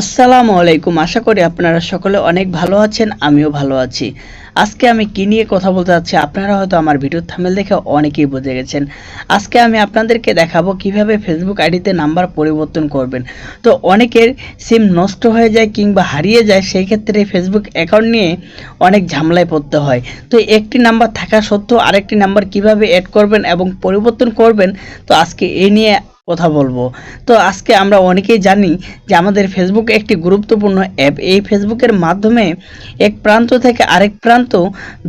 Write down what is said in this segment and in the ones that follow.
আসসালামু আলাইকুম। আশা করি আপনারা সকলে অনেক ভালো আছেন, আমিও ভালো আছি। আজকে আমি কি নিয়ে কথা বলতে যাচ্ছি আপনারা হয়তো আমার ভিডিও থামেল দেখে অনেকেই বুঝে গেছেন। আজকে আমি আপনাদেরকে দেখাবো কীভাবে ফেসবুক আইডিতে নাম্বার পরিবর্তন করবেন। তো অনেকের সিম নষ্ট হয়ে যায় কিংবা হারিয়ে যায়, সেই ক্ষেত্রে ফেসবুক অ্যাকাউন্ট নিয়ে অনেক ঝামেলায় পড়তে হয়। তো একটি নাম্বার থাকা সত্ত্বেও আরেকটি নাম্বার কীভাবে অ্যাড করবেন এবং পরিবর্তন করবেন, তো আজকে এই নিয়ে কথা বলব। তো আজকে আমরা অনেকেই জানি যে আমাদের ফেসবুক একটি গুরুত্বপূর্ণ অ্যাপ এই ফেসবুকের মাধ্যমে এক প্রান্ত থেকে আরেক প্রান্ত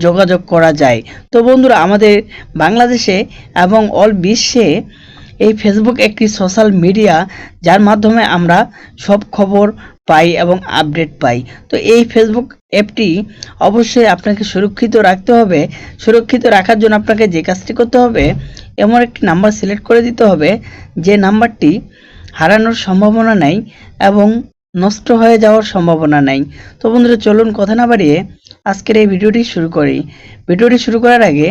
যোগাযোগ করা যায়। তো বন্ধুরা, আমাদের বাংলাদেশে এবং অল বিশ্বে এই ফেসবুক একটি সোশ্যাল মিডিয়া যার মাধ্যমে আমরা সব খবর পাই এবং আপডেট পাই। তো এই ফেসবুক অ্যাপটি অবশ্যই আপনাকে সুরক্ষিত রাখতে হবে। সুরক্ষিত রাখার জন্য আপনাকে যে কাজটি করতে হবে এমন একটি নাম্বার সিলেক্ট করে দিতে হবে, যে নাম্বারটি হারানোর সম্ভাবনা নেই এবং নষ্ট হয়ে যাওয়ার সম্ভাবনা নেই। তো বন্ধুরা, চলুন কথা না বাড়িয়ে আজকের এই ভিডিওটি শুরু করি। ভিডিওটি শুরু করার আগে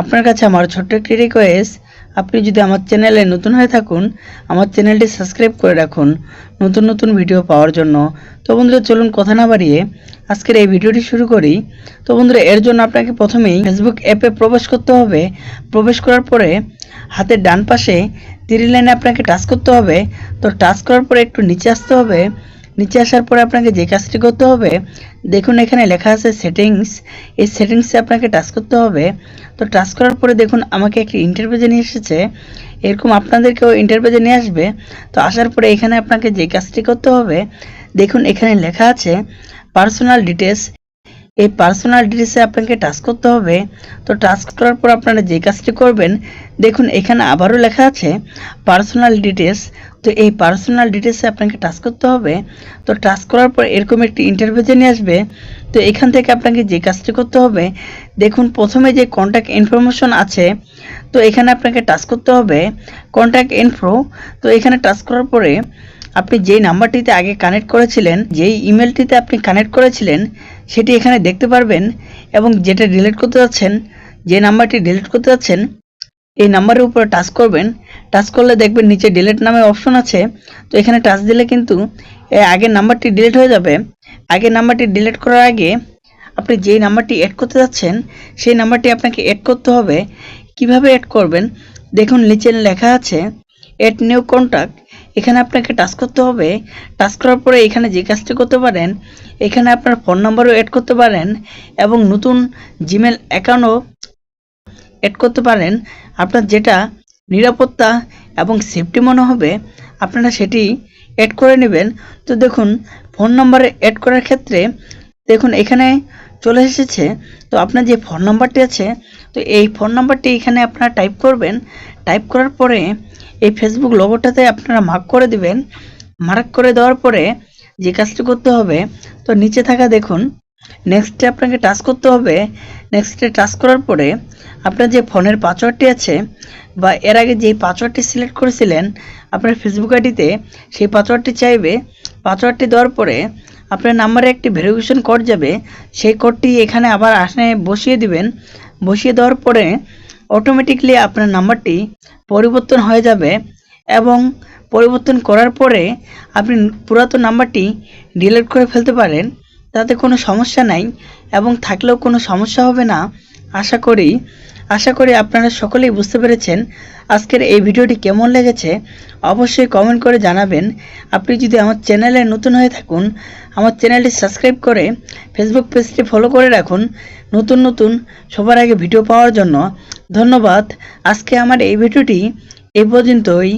আপনার কাছে আমার ছোট্ট একটি রিকোয়েস্ট আপনি যদি আমার চ্যানেলে নতুন হয়ে থাকুন, আমার চ্যানেলটি সাবস্ক্রাইব করে রাখুন নতুন নতুন ভিডিও পাওয়ার জন্য। তো বন্ধুরা, চলুন কথা না বাড়িয়ে আজকের এই ভিডিওটি শুরু করি। তো বন্ধুরা, এর জন্য আপনাকে প্রথমেই ফেসবুক অ্যাপে প্রবেশ করতে হবে। প্রবেশ করার পরে হাতের ডান পাশে তিরি লাইনে আপনাকে টাচ করতে হবে। তো টাচ করার পরে একটু নিচে আসতে হবে। নিচে আসার পরে আপনাকে যে কাজটি করতে হবে, দেখুন এখানে লেখা আছে সেটিংস এই সেটিংসে আপনাকে টাচ করতে হবে। তো টাচ করার পরে দেখুন আমাকে একটি ইন্টারভিউজে নিয়ে এসেছে। এরকম আপনাদেরকেও ইন্টারভিউজে নিয়ে আসবে। তো আসার পরে এখানে আপনাকে যে কাজটি করতে হবে, দেখুন এখানে লেখা আছে পার্সোনাল ডিটেলস এই পার্সোনাল ডিটেলসে আপনাকে টাচ করতে হবে। তো টাচ করার পর আপনারা যে কাজটি করবেন, দেখুন এখানে আবারও লেখা আছে পার্সোনাল ডিটেলস তো এই পার্সোনাল ডিটেলসে আপনাকে টাচ করতে হবে। তো টাচ করার পর এরকম একটি ইন্টারভিউজে নিয়ে আসবে। তো এখান থেকে আপনাকে যে কাজটি করতে হবে, দেখুন প্রথমে যে কন্ট্যাক্ট ইনফরমেশন আছে, তো এখানে আপনাকে টাচ করতে হবে। কন্ট্যাক্ট ইনফো তো এখানে টাচ করার পরে আপনি যেই নাম্বারটিতে আগে কানেক্ট করেছিলেন, যেই ইমেলটিতে আপনি কানেক্ট করেছিলেন, সেটি এখানে দেখতে পারবেন এবং যেটা ডিলিট করতে যাচ্ছেন, যে নাম্বারটি ডিলিট করতে যাচ্ছেন, এই নাম্বারের উপরে টাচ করবেন। টাচ করলে দেখবেন নিচে ডিলিট নামে অপশন আছে। তো এখানে টাচ দিলে কিন্তু আগের নাম্বারটি ডিলিট হয়ে যাবে। আগের নাম্বারটি ডিলিট করার আগে আপনি যেই নাম্বারটি অ্যাড করতে যাচ্ছেন, সেই নাম্বারটি আপনাকে অ্যাড করতে হবে। কীভাবে অ্যাড করবেন? দেখুন, নিচে লেখা আছে অ্যাড নিউ কন্ট্যাক্ট এখানে আপনাকে টাচ করতে হবে। টাচ করার পরে এখানে যে কাজটি করতে পারেন, এখানে আপনার ফোন নাম্বারও অ্যাড করতে পারেন এবং নতুন জিমেল অ্যাকাউন্টও অ্যাড করতে পারেন। আপনার যেটা নিরাপত্তা এবং সেফটি মনে হবে, আপনারা সেটি অ্যাড করে নেবেন। তো দেখুন ফোন নাম্বারে অ্যাড করার ক্ষেত্রে দেখুন, এখানে চলে এসেছে। তো আপনার যে ফোন নাম্বারটি আছে, তো এই ফোন নাম্বারটি এখানে আপনারা টাইপ করবেন। টাইপ করার পরে এই ফেসবুক লোগোটাতে আপনারা মার্ক করে দিবেন। মার্ক করে দেওয়ার পরে যে কাজটি করতে হবে, তো নিচে থাকা দেখুন নেক্সটে আপনাকে টাচ করতে হবে। নেক্সটে টাচ করার পরে আপনার যে ফোনের পাসওয়ার্ডটি আছে বা এর আগে যেই পাসওয়ার্ডটি সিলেক্ট করেছিলেন, আপনার ফেসবুক আইডিতে সেই পাসওয়ার্ডটি চাইবে। পাসওয়ার্ডটি দেওয়ার পরে আপনার নাম্বারে একটি ভেরিফিকেশন কোড যাবে। সেই কোডটি এখানে আবার আসনে বসিয়ে দিবেন। বসিয়ে দেওয়ার পরে অটোমেটিকলি আপনার নাম্বারটি পরিবর্তন হয়ে যাবে এবং পরিবর্তন করার পরে আপনি পুরাতন নাম্বারটি ডিলিট করে ফেলতে পারেন, তাতে কোনো সমস্যা নাই এবং থাকলেও কোনো সমস্যা হবে না। আশা করি আশা করি আপনারা সকলেই বুঝতে পেরেছেন আজকের এই ভিডিওটি কেমন লেগেছে। অবশ্যই কমেন্ট করে জানাবেন। আপনি যদি আমার চ্যানেলে নতুন হয়ে থাকুন, আমার চ্যানেলটি সাবস্ক্রাইব করে ফেসবুক পেজটি ফলো করে রাখুন। নতুন নতুন সবার আগে ভিডিও পাওয়ার জন্য ধন্যবাদ। আজকে আমার এই ভিডিওটি এ পর্যন্তই।